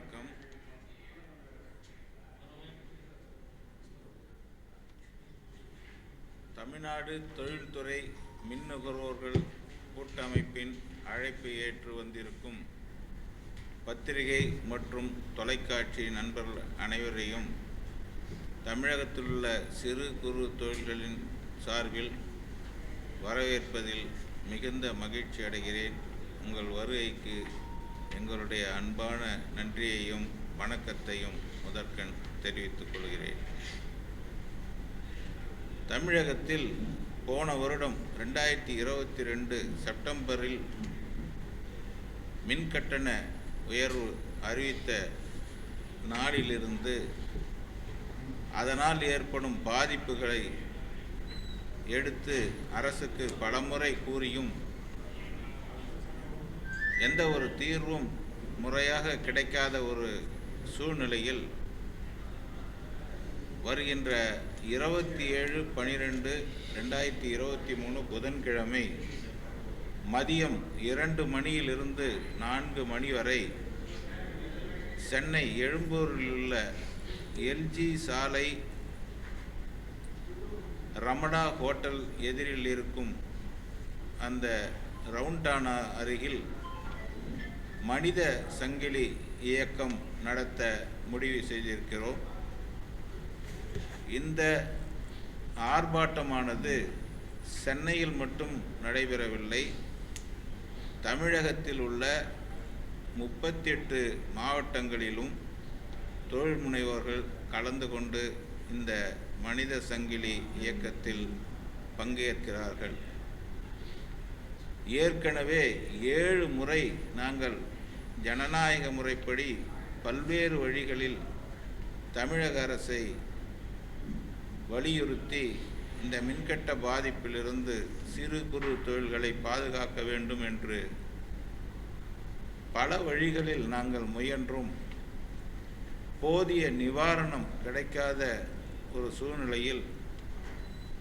வணக்கம். தமிழ்நாடு தொழில்துறை மின் நுகர்வோர்கள் கூட்டமைப்பின் அழைப்பை ஏற்று வந்திருக்கும் பத்திரிகை மற்றும் தொலைக்காட்சி நண்பர்கள் அனைவரையும் தமிழகத்திலுள்ள சிறு குறு தொழில்களின் சார்பில் வரவேற்பதில் மிகுந்த மகிழ்ச்சி அடைகிறேன். உங்கள் வருகைக்கு எங்களுடைய அன்பான நன்றியையும் வணக்கத்தையும் முதற்கண் தெரிவித்துக் கொள்கிறேன். தமிழகத்தில் போன வருடம் ரெண்டாயிரத்தி இருபத்தி ரெண்டு செப்டம்பரில் மின்கட்டண உயர்வு அறிவித்த நாளிலிருந்து அதனால் ஏற்படும் பாதிப்புகளை எடுத்து அரசுக்கு பலமுறை கூறியும் எந்த ஒரு தீர்வும் முறையாக கிடைக்காத ஒரு சூழ்நிலையில் வருகின்ற இருபத்தி ஏழு பனிரெண்டு ரெண்டாயிரத்தி இருபத்தி மூணு புதன்கிழமை மதியம் இரண்டு மணியிலிருந்து நான்கு மணி வரை சென்னை எழும்பூரில் உள்ள எல்ஜி சாலை ரமடா ஹோட்டல் எதிரில் இருக்கும் அந்த ரவுண்டானா அருகில் மனித சங்கிலி இயக்கம் நடத்த முடிவு செய்திருக்கிறோம். இந்த ஆர்ப்பாட்டமானது சென்னையில் மட்டும் நடைபெறவில்லை. தமிழகத்தில் உள்ள முப்பத்தெட்டு மாவட்டங்களிலும் தொழில் முனைவோர்கள் கலந்து கொண்டு இந்த மனித சங்கிலி இயக்கத்தில் பங்கேற்கிறார்கள். ஏற்கனவே ஏழு முறை நாங்கள் ஜனநாயக முறைப்படி பல்வேறு வழிகளில் தமிழக அரசை வலியுறுத்தி இந்த மின்கட்ட பாதிப்பிலிருந்து சிறு குறு தொழில்களை பாதுகாக்க வேண்டும் என்று பல வழிகளில் நாங்கள் முயன்றும். போதிய நிவாரணம் கிடைக்காத ஒரு சூழ்நிலையில்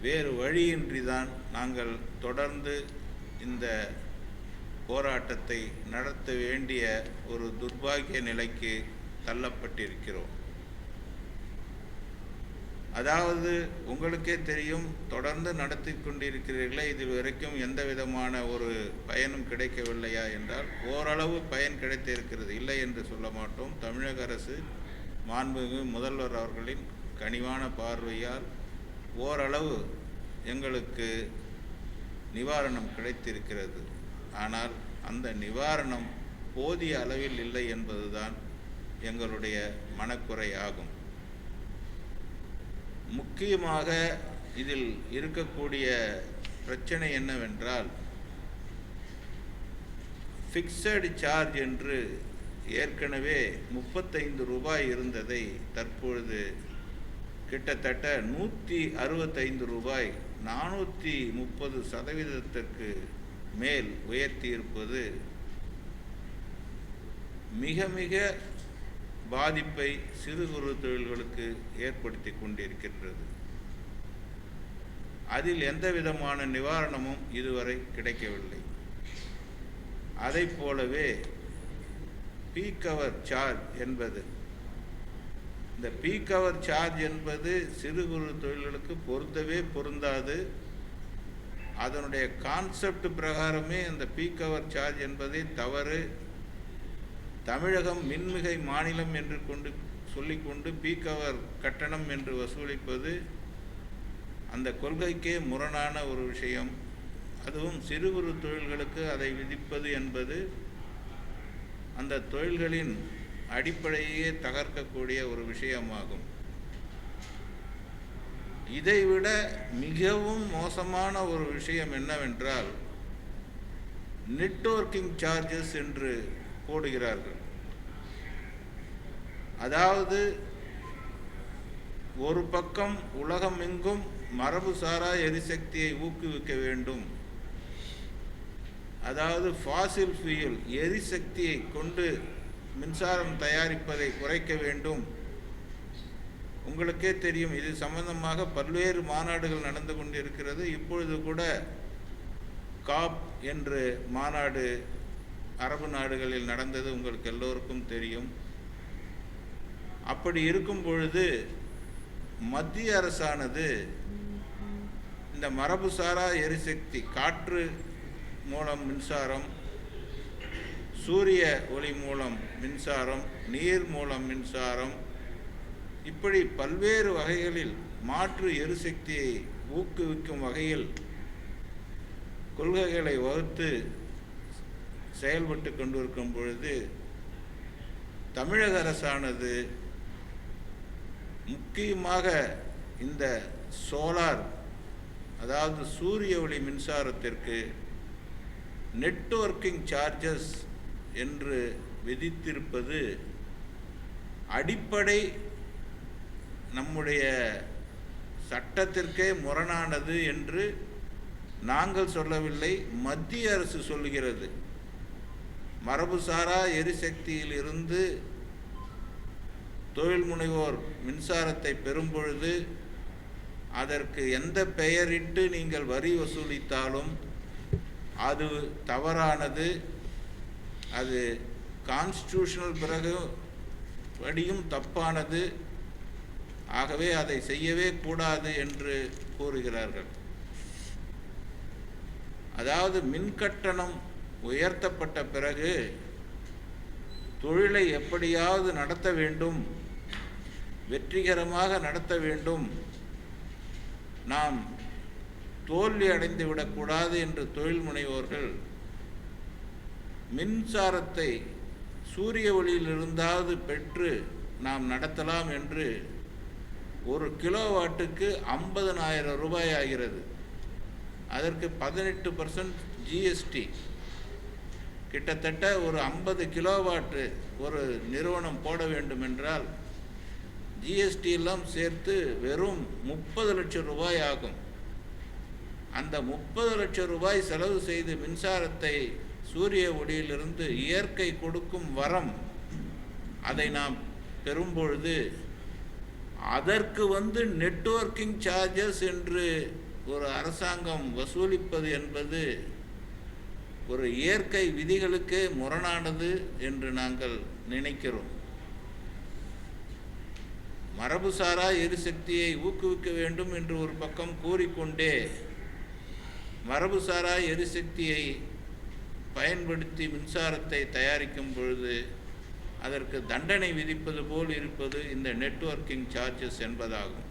வேறு வழியின்றி தான் நாங்கள் தொடர்ந்து இந்த போராட்டத்தை நடத்த வேண்டிய ஒரு துர்பாகிய நிலைக்கு தள்ளப்பட்டிருக்கிறோம். அதாவது உங்களுக்கே தெரியும் தொடர்ந்து நடத்தி கொண்டிருக்கிறீர்களே இது வரைக்கும் எந்த விதமான ஒரு பயனும் கிடைக்கவில்லையா என்றால் ஓரளவு பயன் கிடைத்திருக்கிறது. இல்லை என்று சொல்ல மாட்டோம். தமிழக அரசு மாண்புமிகு முதல்வர் அவர்களின் கனிவான பார்வையால் ஓரளவு எங்களுக்கு நிவாரணம் கிடைத்திருக்கிறது. ஆனால் அந்த நிவாரணம் போதிய அளவில் இல்லை என்பதுதான் எங்களுடைய மனக்குறை ஆகும் முக்கியமாக இதில் இருக்கக்கூடிய பிரச்சனை என்னவென்றால் ஃபிக்ஸடு சார்ஜ் என்று ஏற்கனவே முப்பத்தைந்து ரூபாய் இருந்ததை தற்பொழுது கிட்டத்தட்ட நூற்றி அறுபத்தைந்து ரூபாய் நானூற்றி முப்பது சதவீதத்திற்கு மேல் உயர்த்தியிருப்பது மிக மிக பாதிப்பை சிறு குறு தொழில்களுக்கு ஏற்படுத்தி கொண்டிருக்கின்றது. அதில் எந்த விதமான நிவாரணமும் இதுவரை கிடைக்கவில்லை. அதை போலவே பீக் அவர் சார்ஜ் என்பது இந்த பீக் அவர் சார்ஜ் என்பது சிறு குறு தொழில்களுக்கு பொருந்தவே பொருந்தாது. அதனுடைய கான்செப்ட் பிரகாரமே அந்த பீக் அவர் சார்ஜ் என்பதே தவறு. தமிழகம் மின்மிகை மாநிலம் என்று கொண்டு சொல்லிக்கொண்டு பீக் அவர் கட்டணம் என்று வசூலிப்பது அந்த கொள்கைக்கே முரணான ஒரு விஷயம். அதுவும் சிறு குறு தொழில்களுக்கு அதை விதிப்பது என்பது அந்த தொழில்களின் அடிப்படையே தகர்க்கக்கூடிய ஒரு விஷயமாகும். இதைவிட மிகவும் மோசமான ஒரு விஷயம் என்னவென்றால் நெட்வொர்க்கிங் சார்ஜஸ் என்று போடுகிறார்கள். அதாவது ஒரு பக்கம் உலகமெங்கும் மரபுசாரா எரிசக்தியை ஊக்குவிக்க வேண்டும். அதாவது ஃபாசில் ஃபியூல் எரிசக்தியை கொண்டு மின்சாரம் தயாரிப்பதை குறைக்க வேண்டும். உங்களுக்கே தெரியும் இது சம்பந்தமாக பல்வேறு மாநாடுகள் நடந்து கொண்டிருக்கிறது. இப்பொழுது கூட காப் என்று மாநாடு அரபு நாடுகளில் நடந்தது உங்களுக்கு எல்லோருக்கும் தெரியும். அப்படி இருக்கும் பொழுது மத்திய அரசானது இந்த மரபுசாரா எரிசக்தி காற்று மூலம் மின்சாரம் சூரிய ஒளி மூலம் மின்சாரம் நீர் மூலம் மின்சாரம் இப்படி பல்வேறு வகைகளில் மாற்று எரிசக்தியை ஊக்குவிக்கும் வகையில் கொள்கைகளை வகுத்து செயல்பட்டு கொண்டிருக்கும் பொழுது தமிழக அரசானது முக்கியமாக இந்த சோலார் அதாவது சூரிய ஒளி மின்சாரத்திற்கு நெட்வொர்க்கிங் சார்ஜஸ் என்று விதித்திருப்பது அடிப்படை நம்முடைய சட்டத்திற்கே முரணானது என்று நாங்கள் சொல்லவில்லை மத்திய அரசு சொல்லுகிறது. மரபுசாரா எரிசக்தியில் இருந்து தொழில் முனைவோர் மின்சாரத்தை பெறும் பொழுது அதற்கு எந்த பெயரிட்டு நீங்கள் வரி வசூலித்தாலும் அது தவறானது. அது கான்ஸ்டியூஷனல் பிறகு படியும் தப்பானது. ஆகவே அதை செய்யவே கூடாது என்று கூறுகிறார்கள். அதாவது மின்கட்டணம் உயர்த்தப்பட்ட பிறகு தொழிலை எப்படியாவது நடத்த வேண்டும். வெற்றிகரமாக நடத்த வேண்டும். நாம் தோல்வி அடைந்து விடக்கூடாது என்று தொழில் முனைவோர்கள் மின்சாரத்தை சூரிய ஒளியிலிருந்தாவது பெற்று நாம் நடத்தலாம் என்று ஒரு கிலோவாட்டுக்கு ஐம்பதனாயிரம் ரூபாய் ஆகிறது அதற்கு பதினெட்டு பர்சன்ட் ஜிஎஸ்டி கிட்டத்தட்ட ஒரு ஐம்பது கிலோவாட்டு ஒரு நிறுவனம் போட வேண்டும் என்றால் ஜிஎஸ்டி எல்லாம் சேர்த்து வெறும் முப்பது லட்சம் ரூபாய் ஆகும். அந்த முப்பது லட்சம் ரூபாய் செலவு செய்து மின்சாரத்தை சூரிய ஒளியிலிருந்து இயற்கை கொடுக்கும் வரம் அதை நாம் பெறும்பொழுது அதற்கு வந்து நெட்வொர்க்கிங் சார்ஜஸ் என்று ஒரு அரசாங்கம் வசூலிப்பது என்பது ஒரு இயற்கை விதிகளுக்கு முரணானது என்று நாங்கள் நினைக்கிறோம். மரபுசாரா எரிசக்தியை ஊக்குவிக்க வேண்டும் என்று ஒரு பக்கம் கூறிக்கொண்டே மரபுசாரா எரிசக்தியை பயன்படுத்தி மின்சாரத்தை தயாரிக்கும் பொழுது அதற்கு தண்டனை விதிப்பது போல் இருப்பது இந்த நெட்வொர்க்கிங் சார்ஜஸ் என்பதாகும்.